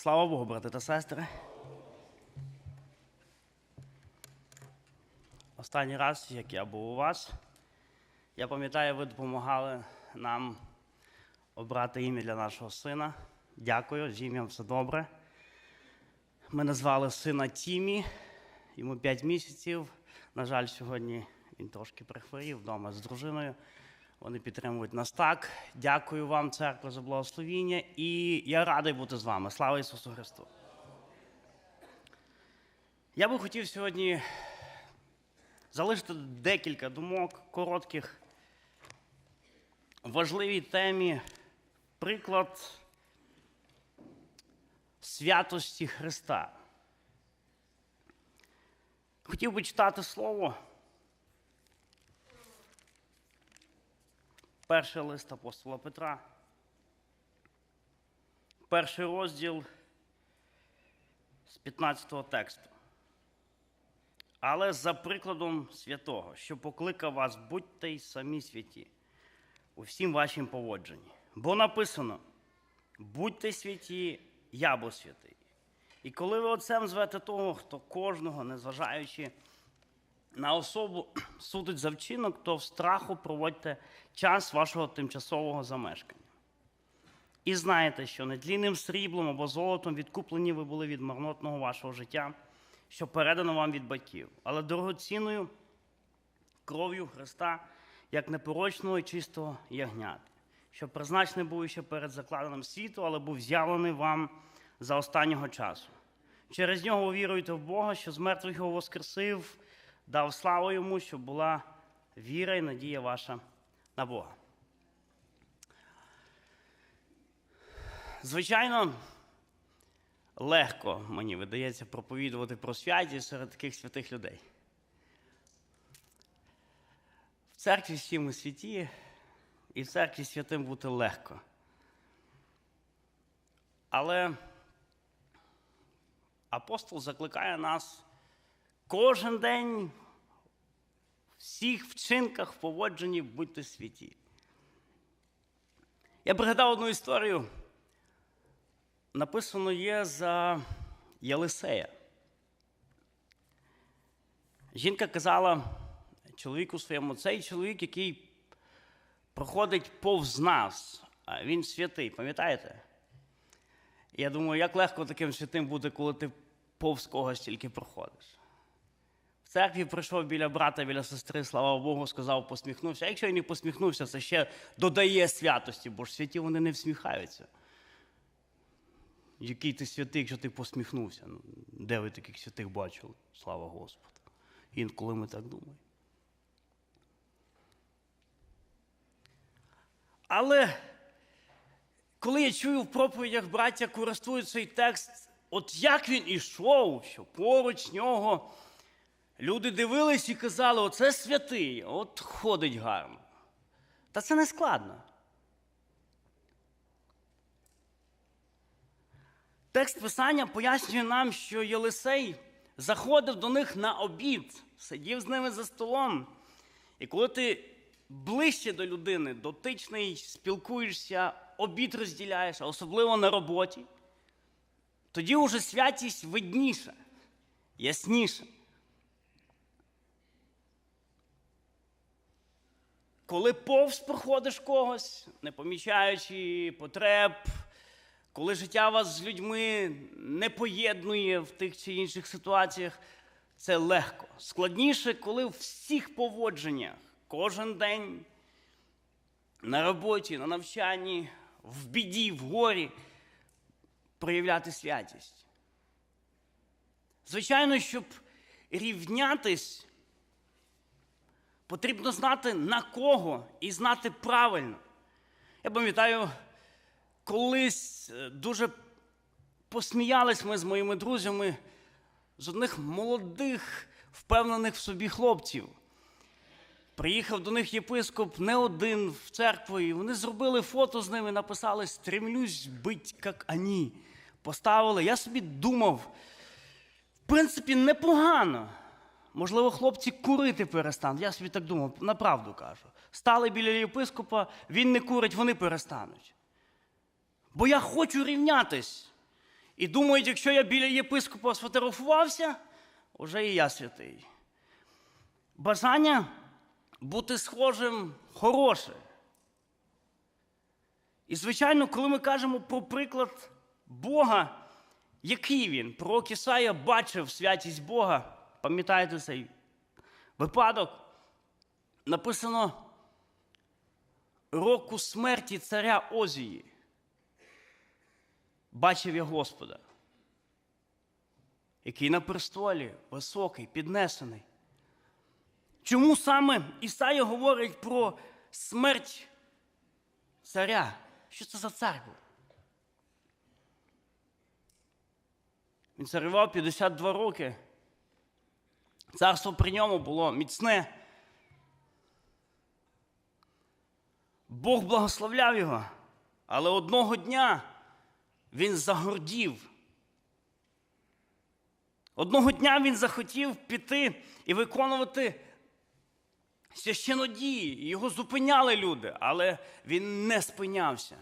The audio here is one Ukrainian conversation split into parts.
Слава Богу, брати та сестри. Останній раз, як я був у вас, я пам'ятаю, ви допомагали нам обрати ім'я для нашого сина. Дякую, з ім'ям все добре. Ми назвали сина Тімі, йому 5 місяців. На жаль, сьогодні він трошки прихворів вдома з дружиною. Вони підтримують нас так. Дякую вам, церква, за благословіння. І я радий бути з вами. Слава Ісусу Христу! Я би хотів сьогодні залишити декілька думок коротких, важливій темі, приклад святості Христа. Хотів би читати слово. Перший лист апостола Петра. Перший розділ з 15 тексту. Але за прикладом святого, що покликав вас, будьте й самі святі у всім вашім поводженні. Бо написано: будьте святі, я бо святий. І коли ви отцем звете того, хто кожного, незважаючи на особу судить за вчинок, то в страху проводьте час вашого тимчасового замешкання. І знаєте, що нетлінним сріблом або золотом відкуплені ви були від марнотного вашого життя, що передано вам від батьків, але дорогоцінною кров'ю Христа, як непорочного і чистого ягняти, що призначений був ще перед закладеним світу, але був з'явлений вам за останнього часу. Через нього ви віруєте в Бога, що з мертвих його воскресив, дав славу йому, щоб була віра і надія ваша на Бога. Звичайно, легко мені видається проповідувати про святість серед таких святих людей. В церкві всі ми святі, і в церкві святим бути легко. Але апостол закликає нас кожен день в всіх вчинках, поводженні будьте святі. Я пригадав одну історію. Написано є за Єлисея. Жінка казала чоловіку своєму, цей чоловік, який проходить повз нас, він святий, пам'ятаєте? Я думаю, як легко таким святим буде, коли ти повз когось тільки проходиш. Церкві прийшов біля брата, біля сестри, слава Богу, сказав, посміхнувся. А якщо я не посміхнувся, це ще додає святості, бо ж святі вони не всміхаються. Який ти святий, якщо ти посміхнувся? Ну, Де ви таких святих бачили? Слава Господу. Інколи ми так думаємо. Але коли я чую в проповідях браття користують цей текст, от як він ішов, що поруч нього люди дивились і казали, оце святий, от ходить гарно. Та це не складно. Текст Писання пояснює нам, що Єлисей заходив до них на обід, сидів з ними за столом. І коли ти ближче до людини, дотичний, спілкуєшся, обід розділяєш, а особливо на роботі, тоді уже святість видніша, ясніша. Коли повз проходиш когось, не помічаючи потреб, коли життя вас з людьми не поєднує в тих чи інших ситуаціях, це легко. Складніше, коли в всіх поводженнях кожен день на роботі, на навчанні, в біді, в горі проявляти святість. Звичайно, щоб рівнятись, потрібно знати на кого і знати правильно. Я пам'ятаю, колись дуже посміялись ми з моїми друзями з одних молодих, впевнених в собі хлопців. Приїхав до них єпископ не один в церкву, і вони зробили фото з ними, написали Стремлюсь бить, як ані. Поставили. Я собі думав, в принципі, непогано. Можливо, хлопці курити перестануть. Я собі так думав, направду кажу. Стали біля єпископа, він не курить, вони перестануть. Бо я хочу рівнятись. І думають, якщо я біля єпископа сфотографувався, уже і я святий. Бажання бути схожим хороше. І, звичайно, коли ми кажемо про приклад Бога, який він? Пророк Ісая бачив святість Бога. Пам'ятаєте цей випадок? Написано року смерті царя Озії. Бачив я Господа, який на престолі високий, піднесений. Чому саме Ісая говорить про смерть царя? Що це за цар був? Він царював 52 роки. Царство при ньому було міцне. Бог благословляв його, але одного дня він загордів. Одного дня він захотів піти і виконувати священодії. Його зупиняли люди, але він не спинявся.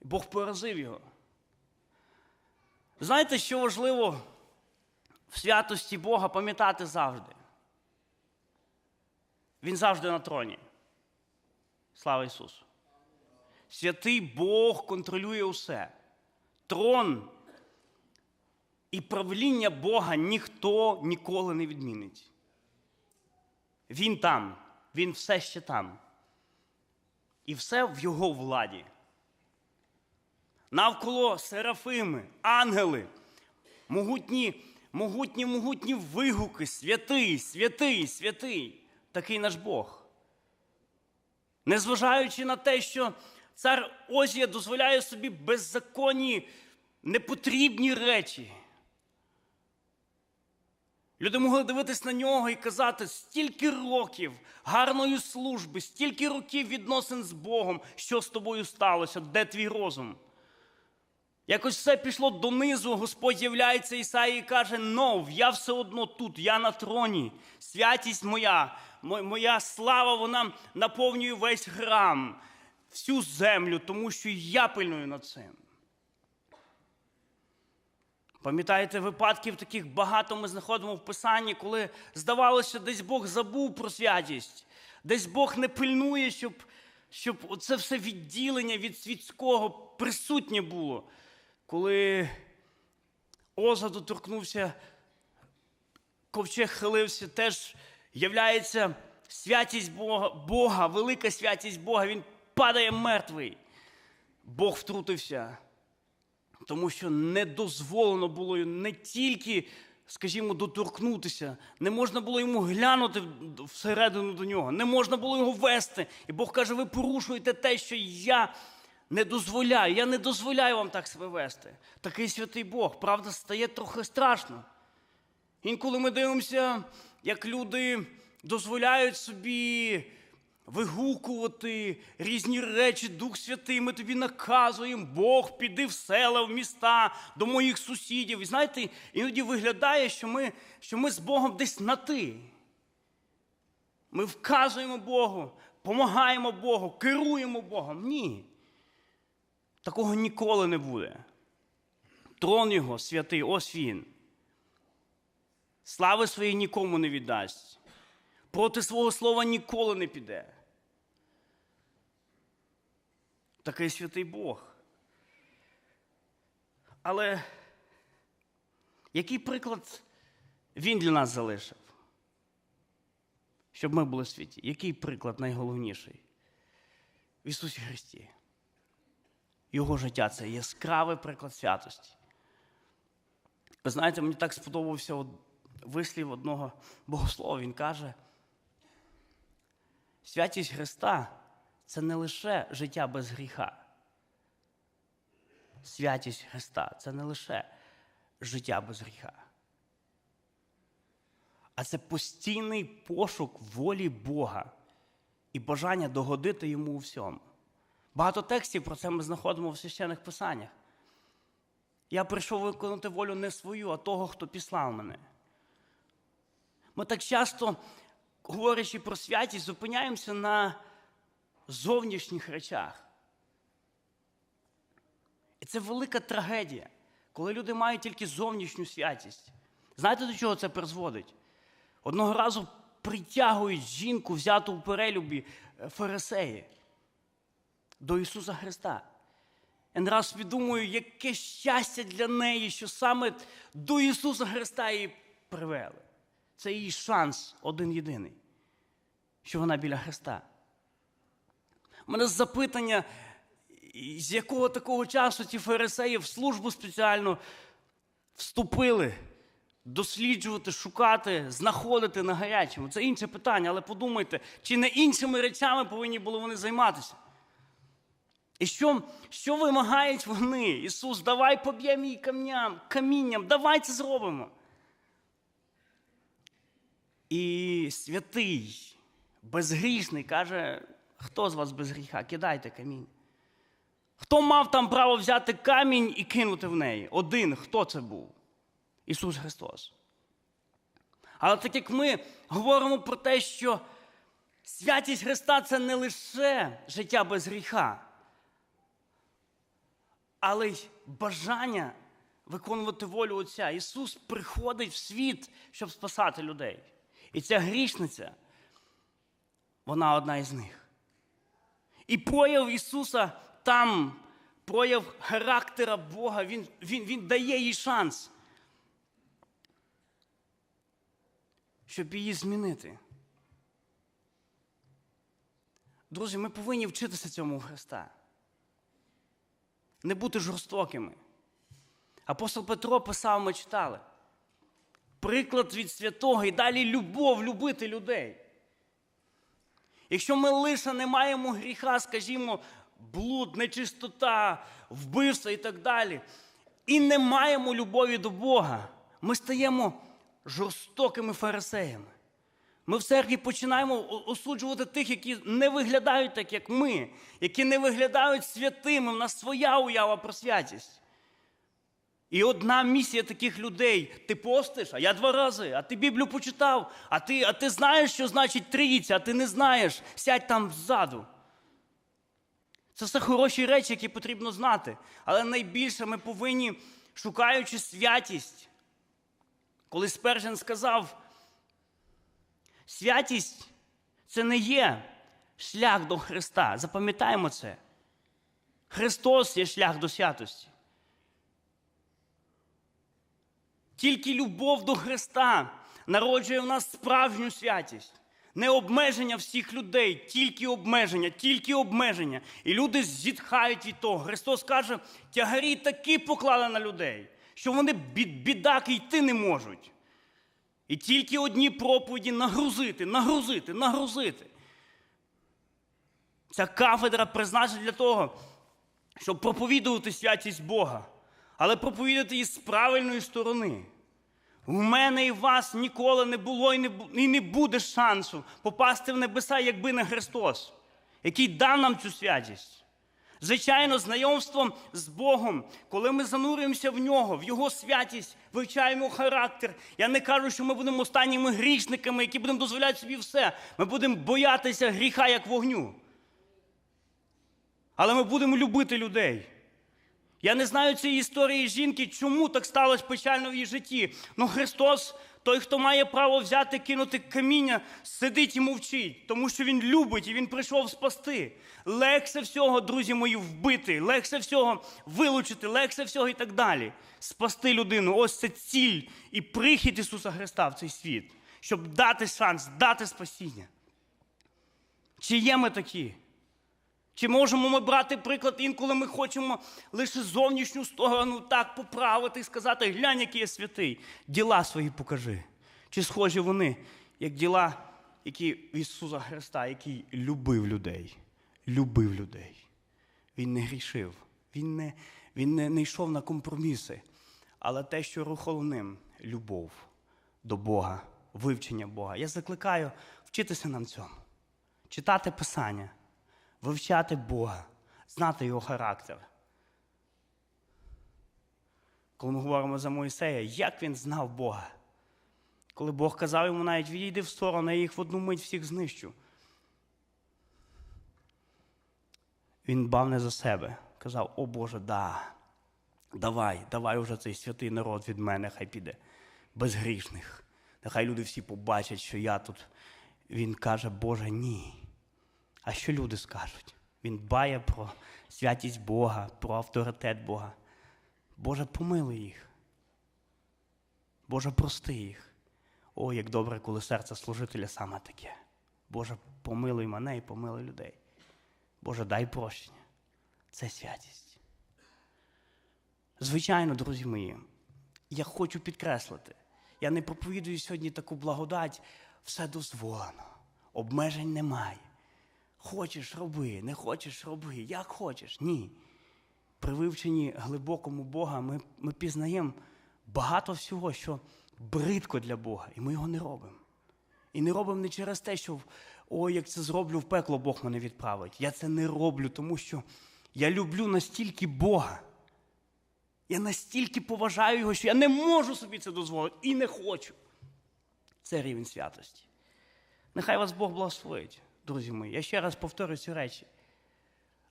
Бог поразив його. Знаєте, що важливо в святості Бога пам'ятати завжди? Він завжди на троні. Слава Ісусу! Святий Бог контролює усе. Трон і правління Бога ніхто ніколи не відмінить. Він там, він все ще там. І все в його владі. Навколо серафими, ангели, могутні, могутні, могутні вигуки, святий, святий, святий. Такий наш Бог. Незважаючи на те, що цар Озія дозволяє собі беззаконні, непотрібні речі. Люди могли дивитись на нього і казати, стільки років гарної служби, стільки років відносин з Богом, що з тобою сталося, де твій розум? Якось все пішло донизу, Господь являється Ісаї і каже: Нов, я все одно тут, я на троні, святість моя, моя слава, вона наповнює весь храм, всю землю, тому що я пильную над цим. Пам'ятаєте, випадків таких багато ми знаходимо в Писанні, коли здавалося, десь Бог забув про святість, десь Бог не пильнує, щоб щоб це все відділення від світського присутнє було. Коли Оза доторкнувся, ковчег хилився, теж являється святість Бога, Бога, велика святість Бога, він падає мертвий. Бог втрутився тому що не дозволено було не тільки, скажімо, доторкнутися, не можна було йому глянути всередину до нього, не можна було його вести. І Бог каже: ви порушуєте те, що я не дозволяю. Я не дозволяю вам так себе вести. Такий святий Бог, правда, стає трохи страшно. Інколи ми дивимося, як люди дозволяють собі вигукувати різні речі, Дух Святий, ми тобі наказуємо, Бог, піди в села, в міста, до моїх сусідів. І знаєте, іноді виглядає, що ми, що ми з Богом десь на ти. Ми вказуємо Богу, допомагаємо Богу, керуємо Богом. Ні. Такого ніколи не буде. Трон його святий, ось він. Слави своєї нікому не віддасть. Проти свого слова ніколи не піде такий святий Бог. Але який приклад Він для нас залишив? Щоб ми були святі? Який приклад найголовніший? В Ісусі Христі. Його життя це яскравий приклад святості. Ви знаєте, мені так сподобався вислів одного богослова. Він каже: святість Христа це не лише життя без гріха. Святість Христа це не лише життя без гріха. А це постійний пошук волі Бога і бажання догодити йому у всьому. Багато текстів про це ми знаходимо в священних писаннях. Я прийшов виконати волю не свою, а того, хто післав мене. Ми так часто, говорячи про святість, зупиняємося на зовнішніх речах. І це велика трагедія, коли люди мають тільки зовнішню святість. Знаєте, до чого це призводить? Одного разу притягують жінку, взяту у перелюбі е, фарисеї до Ісуса Христа. Я раз підумаю, яке щастя для неї, що саме до Ісуса Христа її привели. Це її шанс один єдиний, що вона біля Христа. У мене запитання, з якого такого часу ці фарисеї в службу спеціально вступили досліджувати, шукати, знаходити на гарячому. Це інше питання, але подумайте, чи не іншими речами повинні були вони займатися? І що, що вимагають вони? Ісус, давай поб'ємо її камням, камінням, давай це зробимо. І святий, безгрішний каже, хто з вас без гріха? Кидайте камінь. Хто мав там право взяти камінь і кинути в неї? Один, хто це був? Ісус Христос. Але так як ми говоримо про те, що святість Христа це не лише життя без гріха, але й бажання виконувати волю Отця. Ісус приходить в світ, щоб спасати людей. І ця грішниця, вона одна із них. І прояв Ісуса там, прояв характера Бога, Він, він, він дає їй шанс, щоб її змінити. Друзі, ми повинні вчитися цьому Христа. Не бути жорстокими. Апостол Петро писав, ми читали. Приклад від святого і далі любов, любити людей. Якщо ми лише не маємо гріха, скажімо, блуд, нечистота, вбивство і так далі, і не маємо любові до Бога, ми стаємо жорстокими фарисеями. Ми в церкві починаємо осуджувати тих, які не виглядають так, як ми, які не виглядають святими. У нас своя уява про святість. І одна місія таких людей: ти постиш, а я два рази, а ти Біблію почитав, а ти а ти знаєш, що значить трійця, а ти не знаєш, сядь там ззаду. Це все хороші речі, які потрібно знати. Але найбільше ми повинні, шукаючи святість, коли Спержен сказав, святість це не є шлях до Христа. Запам'ятаємо це. Христос є шлях до святості. Тільки любов до Христа народжує в нас справжню святість. Не обмеження всіх людей, тільки обмеження, тільки обмеження. І люди зітхають від того. Христос каже, тягарі такі поклали на людей, що вони бідаки йти не можуть. І тільки одні проповіді нагрузити, нагрузити, нагрузити. Ця кафедра призначена для того, щоб проповідувати святість Бога, але проповідати її з правильної сторони. У мене і вас ніколи не було і не буде шансу попасти в небеса, якби не Христос, який дав нам цю святість. Звичайно, знайомством з Богом, коли ми занурюємося в нього, в Його святість, вивчаємо характер. Я не кажу, що ми будемо останніми грішниками, які будемо дозволяти собі все. Ми будемо боятися гріха як вогню. Але ми будемо любити людей. Я не знаю цієї історії жінки, чому так сталося печально в її житті. Ну Христос, той, хто має право взяти, кинути каміння, сидить і мовчить, тому що Він любить і Він прийшов спасти. Легше всього, друзі мої, вбити, легше всього вилучити, легше всього і так далі. Спасти людину. Ось це ціль і прихід Ісуса Христа в цей світ, щоб дати шанс, дати спасіння. Чи є ми такі? Чи можемо ми брати приклад, інколи ми хочемо лише зовнішню сторону так поправити і сказати, глянь, який я святий, діла свої покажи. Чи схожі вони, як діла, які Ісуса Христа, який любив людей, любив людей. Він не грішив, він не він не, не йшов на компроміси. Але те, що рухало ним любов до Бога, вивчення Бога. Я закликаю вчитися нам цьому, читати Писання вивчати Бога, знати його характер. Коли ми говоримо за Моїсея, як він знав Бога? Коли Бог казав йому навіть відійди в сторону, я їх в одну мить всіх знищу. Він бав не за себе. Казав, о Боже, да, Давай, давай уже цей святий народ від мене, хай піде безгрішних. Нехай люди всі побачать, що я тут. Він каже, Боже, ні. А що люди скажуть? Він дбає про святість Бога, про авторитет Бога. Боже, помилуй їх. Боже, прости їх. О, як добре, коли серце служителя саме таке. Боже, помилуй мене і помилуй людей. Боже, дай прощення. Це святість. Звичайно, друзі мої, я хочу підкреслити. Я не проповідую сьогодні таку благодать, все дозволено, обмежень немає. Хочеш роби, не хочеш роби, як хочеш. Ні. При вивченні глибокому Бога ми, ми пізнаємо багато всього, що бридко для Бога, і ми його не робимо. І не робимо не через те, що ой, як це зроблю в пекло, Бог мене відправить. Я це не роблю, тому що я люблю настільки Бога. Я настільки поважаю його, що я не можу собі це дозволити і не хочу. Це рівень святості. Нехай вас Бог благословить, друзі мої. Я ще раз повторю ці речі.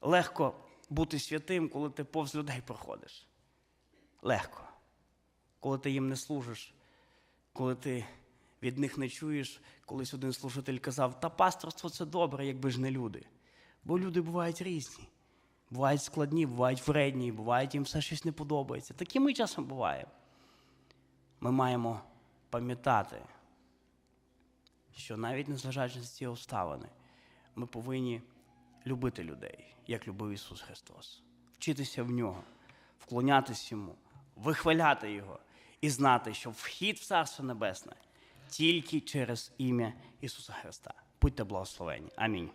Легко бути святим, коли ти повз людей проходиш. Легко. Коли ти їм не служиш, коли ти від них не чуєш, колись один служитель казав, та пасторство це добре, якби ж не люди. Бо люди бувають різні. Бувають складні, бувають вредні, бувають їм все щось не подобається. Такі ми часом буваємо. Ми маємо пам'ятати, що навіть незважаючи на ці обставини, ми повинні любити людей, як любив Ісус Христос, вчитися в нього, вклонятися йому, вихваляти Його і знати, що вхід в Царство Небесне тільки через ім'я Ісуса Христа. Будьте благословені. Амінь.